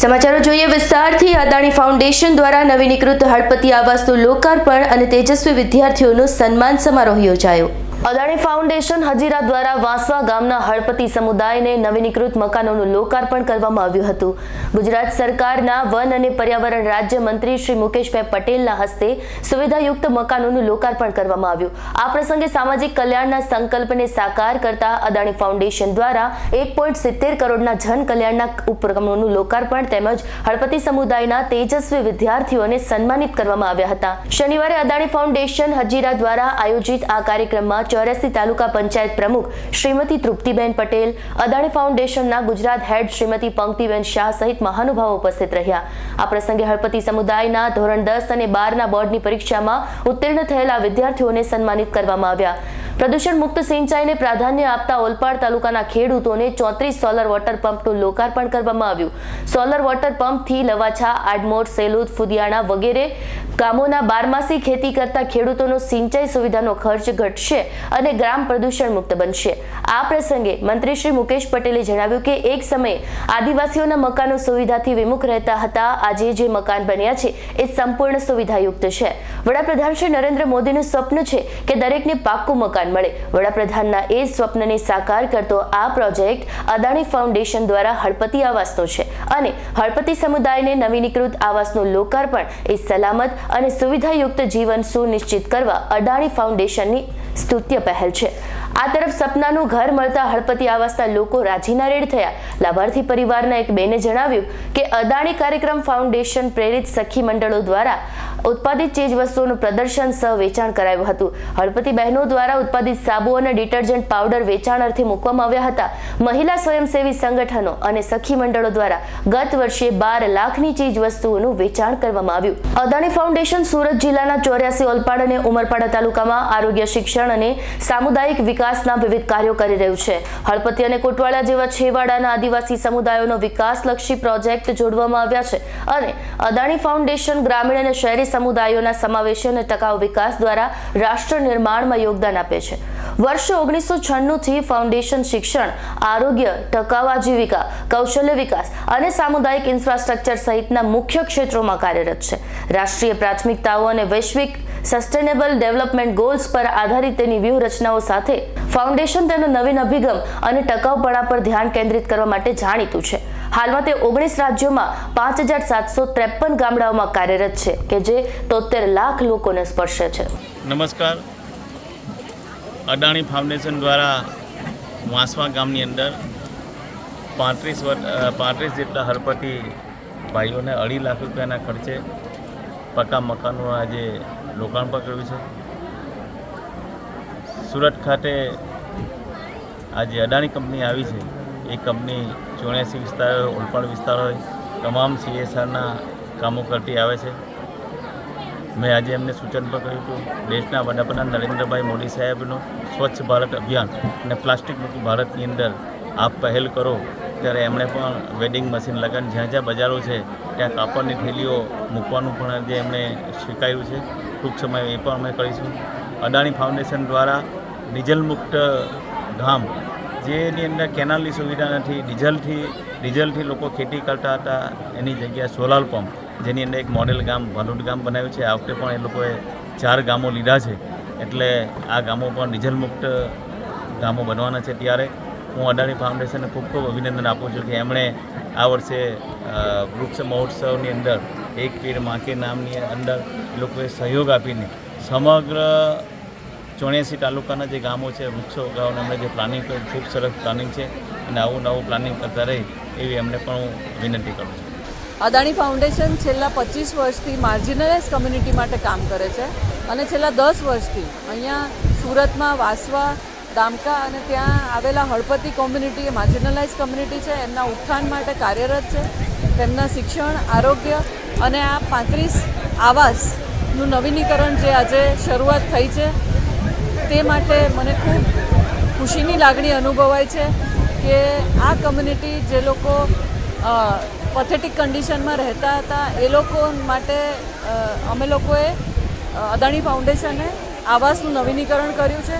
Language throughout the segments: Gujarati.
સમાચારો જોઈએ વિસ્તારથી અદાણી ફાઉન્ડેશન દ્વારા નવીનીકૃત હળપતિ આવાસનું લોકાર્પણ અને તેજસ્વી વિદ્યાર્થીઓનો સન્માન સમારોહ યોજાયો. અદાણી ફાઉન્ડેશન હજીરા દ્વારા વાંસવા ગામના હળપતિ સમુદાયને નવીનીકૃત મકાનોનું લોકાર્પણ કરવામાં આવ્યું હતું. ગુજરાત સરકારના વન અને પર્યાવરણ રાજ્ય મંત્રી શ્રી મુકેશભાઈ પટેલના હસ્તે સુવિધાયુક્ત મકાનોનું લોકાર્પણ કરવામાં આવ્યું. આ પ્રસંગે સામાજિક કલ્યાણના સંકલ્પને સાકાર કરતા અદાણી ફાઉન્ડેશન દ્વારા એક પોઈન્ટ સિત્તેર કરોડના જન કલ્યાણના ઉપક્રમોનું લોકાર્પણ તેમજ હળપતિ સમુદાયના તેજસ્વી વિદ્યાર્થીઓને સન્માનિત કરવામાં આવ્યા હતા. શનિવારે અદાણી ફાઉન્ડેશન હજીરા દ્વારા આયોજિત આ કાર્યક્રમમાં ચોર્યાસી તાલુકા પંચાયત પ્રમુખ શ્રીમતી તૃપ્તિબેન પટેલ, અદાણી ફાઉન્ડેશનના ગુજરાત હેડ શ્રીમતી પંક્તિબેન શાહ સહિત મહાનુભાવો ઉપસ્થિત રહ્યા. આ પ્રસંગે હળપતિ સમુદાયના ધોરણ દસ અને બારના બોર્ડની પરીક્ષામાં ઉત્તીર્ણ થયેલા વિદ્યાર્થીઓને સન્માનિત કરવામાં આવ્યા. પ્રદૂષણ મુક્ત સિંચાઈને પ્રાધાન્ય આપતા ઓલપાડ તાલુકાના ખેડૂતોને ચોત્રીસ સોલર વોટર પંપનું લોકાર્પણ કરવામાં આવ્યું. સોલર વોટર પંપથી લવાછા, આડમોર, સેલુદ, ફુદિયાણા વગેરે ગામોના બારમાસી ખેતી કરતા ખેડૂતોનો સિંચાઈ સુવિધાનો ખર્ચ ઘટશે અને ગ્રામ પ્રદૂષણ મુક્ત બનશે. આ પ્રસંગે મંત્રી શ્રી મુકેશ પટેલે જણાવ્યું કે એક સમયે આદિવાસીઓના મકાનો સુવિધાથી વિમુખ રહેતા હતા. આજે જે મકાન બન્યા છે એ સંપૂર્ણ સુવિધાયુક્ત છે. વડાપ્રધાન શ્રી નરેન્દ્ર મોદીનું સ્વપ્ન છે કે દરેકને પાક્કું મકાન મળે. વડાપ્રધાનના એ સ્વપ્નને સાકાર કરતો આ પ્રોજેક્ટ અદાણી ફાઉન્ડેશન દ્વારા હળપતિ આવાસનો છે અને હળપતિ સમુદાયને નવીનીકૃત આવાસનું લોકાર્પણ એ સલામત અને સુવિધાયુક્ત જીવન સુનિશ્ચિત કરવા અદાણી ફાઉન્ડેશનની સ્તુત્ય પહેલ છે. આ તરફ સપનાનું ઘર મળતા હળપતિ આવાસના લોકો રાજીના રેડ થયા. લાભાર્થી પરિવારના એક બેને જણાવ્યું કે અદાણી કાર્યક્રમ ફાઉન્ડેશન પ્રેરિત સખી મંડળો દ્વારા ઉત્પાદિત ચીજ વસ્તુઓનું પ્રદર્શન સહ વેચાણ કરાયું હતું. હળપતિ બહેનો દ્વારા ઉત્પાદિત સાબુ અને ડિટર્જન્ટ પાવડર વેચાણ અર્થે મૂકવામાં આવ્યા હતા. મહિલા સ્વયંસેવી સંગઠનો અને સખી મંડળો દ્વારા ગત વર્ષે બાર લાખની ચીજ વસ્તુઓનું વેચાણ કરવામાં આવ્યું. અદાણી ફાઉન્ડેશન સુરત જિલ્લાના ચોર્યાસી ઓલપાડ અને ઉમરપાડા તાલુકામાં આરોગ્ય શિક્ષણ અને સામુદાયિક વિકાસના વિવિધ કાર્યો કરી રહ્યું છે. હળપતિ અને કોટવાડા જેવા છેવાડાના આદિવાસી સમુદાયોનો વિકાસલક્ષી પ્રોજેક્ટ જોડવામાં આવ્યા છે અને અદાણી ફાઉન્ડેશન ગ્રામીણ અને શહેરી સમુદાયોના સમાવેશ અને ટકાઉ વિકાસ દ્વારા રાષ્ટ્ર નિર્માણમાં યોગદાન આપે છે. વર્ષ ઓગણીસો છન્નુંથી ફાઉન્ડેશન શિક્ષણ, આરોગ્ય, ટકાઉ આજીવિકા, કૌશલ્ય વિકાસ અને સામુદાયિક ઇન્ફ્રાસ્ટ્રક્ચર સહિતના મુખ્ય ક્ષેત્રોમાં કાર્યરત છે. રાષ્ટ્રીય પ્રાથમિકતાઓ અને વૈશ્વિક સસ્ટેનેબલ ડેવલપમેન્ટ ગોલ્સ પર આધારિત તેની વ્યૂહરચનાઓ સાથે ફાઉન્ડેશન તેનો નવીન અભિગમ અને ટકાઉપણા પર ધ્યાન કેન્દ્રિત કરવા માટે જાણીતું છે. હાલમાં તે ઓગણીસ રાજ્યોમાં પાંચ હજાર સાતસો ત્રેપન ગામડાઓમાં કાર્યરત છે, કે જે તોતેર લાખ લોકોને સ્પર્શે છે. નમસ્કાર. અદાણી ફાઉન્ડેશન દ્વારા વાંસવા ગામની અંદર પાંત્રીસ પાંત્રીસ જેટલા હરપતિ ભાઈઓને અઢી લાખ રૂપિયાના ખર્ચે પક્કા મકાનનું આજે લોકાર્પણ કર્યું છે. સુરત ખાતે આજે અદાણી કંપની આવી છે. એ કંપની ચોર્યાસી વિસ્તાર હોય, ઓલપાડ વિસ્તાર હોય, તમામ સીએસઆરના કામો કરતી આવે છે. મેં આજે એમને સૂચન પણ કર્યું હતું, દેશના વડાપ્રધાન નરેન્દ્રભાઈ મોદી સાહેબનું સ્વચ્છ ભારત અભિયાન અને પ્લાસ્ટિક મુક્ત ભારતની અંદર આપ પહેલ કરો, ત્યારે એમણે પણ વેડિંગ મશીન લગાવીને જ્યાં જ્યાં બજારો છે, ત્યાં કાપડની થેલીઓ મૂકવાનું પણ જે એમણે સ્વીકાર્યું છે. ટૂંક સમય એ પણ અમે કરીશું. અદાણી ફાઉન્ડેશન દ્વારા ડીઝલ મુક્ત ગામ જેની અંદર કેનાલની સુવિધા નથી, ડીઝલથી ડીઝલથી લોકો ખેતી કરતા હતા. એની જગ્યાએ સોલાર પંપ, જેની અંદર એક મોડેલ ગામ, ભરૂચ ગામ બનાવ્યું છે. આ વખતે પણ એ લોકોએ ચાર ગામો લીધા છે. એટલે આ ગામો પણ ડીઝલ મુક્ત ગામો બનવાના છે ત્યારે. હું અદાણી ફાઉન્ડેશનને ખૂબ ખૂબ અભિનંદન આપું છું કે એમણે આ વર્ષે વૃક્ષ મહોત્સવની અંદર એક પીર માકે નામની અંદર લોકોએ સહયોગ આપીને સમગ્ર ચોર્યાસી તાલુકાના જે ગામો છે, વૃક્ષો, ઉગાવવાનું અમને જે પ્લાનિંગ કર્યું, ખૂબ સરસ પ્લાનિંગ છે અને આવું નવું પ્લાનિંગ કરતા રહે એવી એમને પણ હું વિનંતી કરું છું. અદાણી ફાઉન્ડેશન છેલ્લા પચીસ વર્ષથી માર્જિનલાઇઝ કમ્યુનિટી માટે કામ કરે છે અને છેલ્લા દસ વર્ષથી અહીંયા સુરતમાં વાસવા, દામકા અને ત્યાં આવેલા હળપતિ કોમ્યુનિટી એ માર્જિનલાઇઝ કમ્યુનિટી છે. એમના ઉત્થાન માટે કાર્યરત છે. તેમના શિક્ષણ, આરોગ્ય અને આ પાંત્રીસ આવાસનું નવીનીકરણ જે આજે શરૂઆત થઈ છે. તે માટે મને ખૂબ ખુશીની લાગણી અનુભવાય છે કે આ કમ્યુનિટી જે લોકો પથેટિક કન્ડિશનમાં રહેતા હતા, એ લોકો માટે અમે લોકોએ અદાણી ફાઉન્ડેશને આવાસનું નવીનીકરણ કર્યું છે.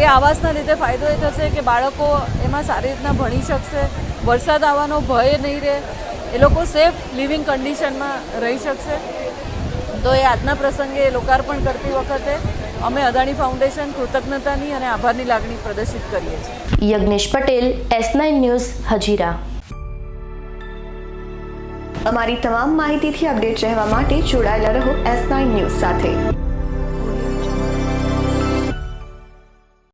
એ આવાસના લીધે ફાયદો એ થશે કે બાળકો એમાં સારી રીતના ભણી શકશે. વરસાદ આવવાનો ભય નહીં રહે. એ લોકો સેફ લિવિંગ કન્ડિશનમાં રહી શકશે. તો એ આજના પ્રસંગે લોકાર્પણ કરતી વખતે અમે અદાણી ફાઉન્ડેશન કૃતજ્ઞતાની અને આભારની લાગણી પ્રદર્શિત કરીએ છીએ. Yagnesh Patel S nine news Hazira. અમારી તમામ માહિતીથી અપડેટ રહેવા માટે જોડાયેલા રહો એસ નાઇન ન્યૂઝ સાથે.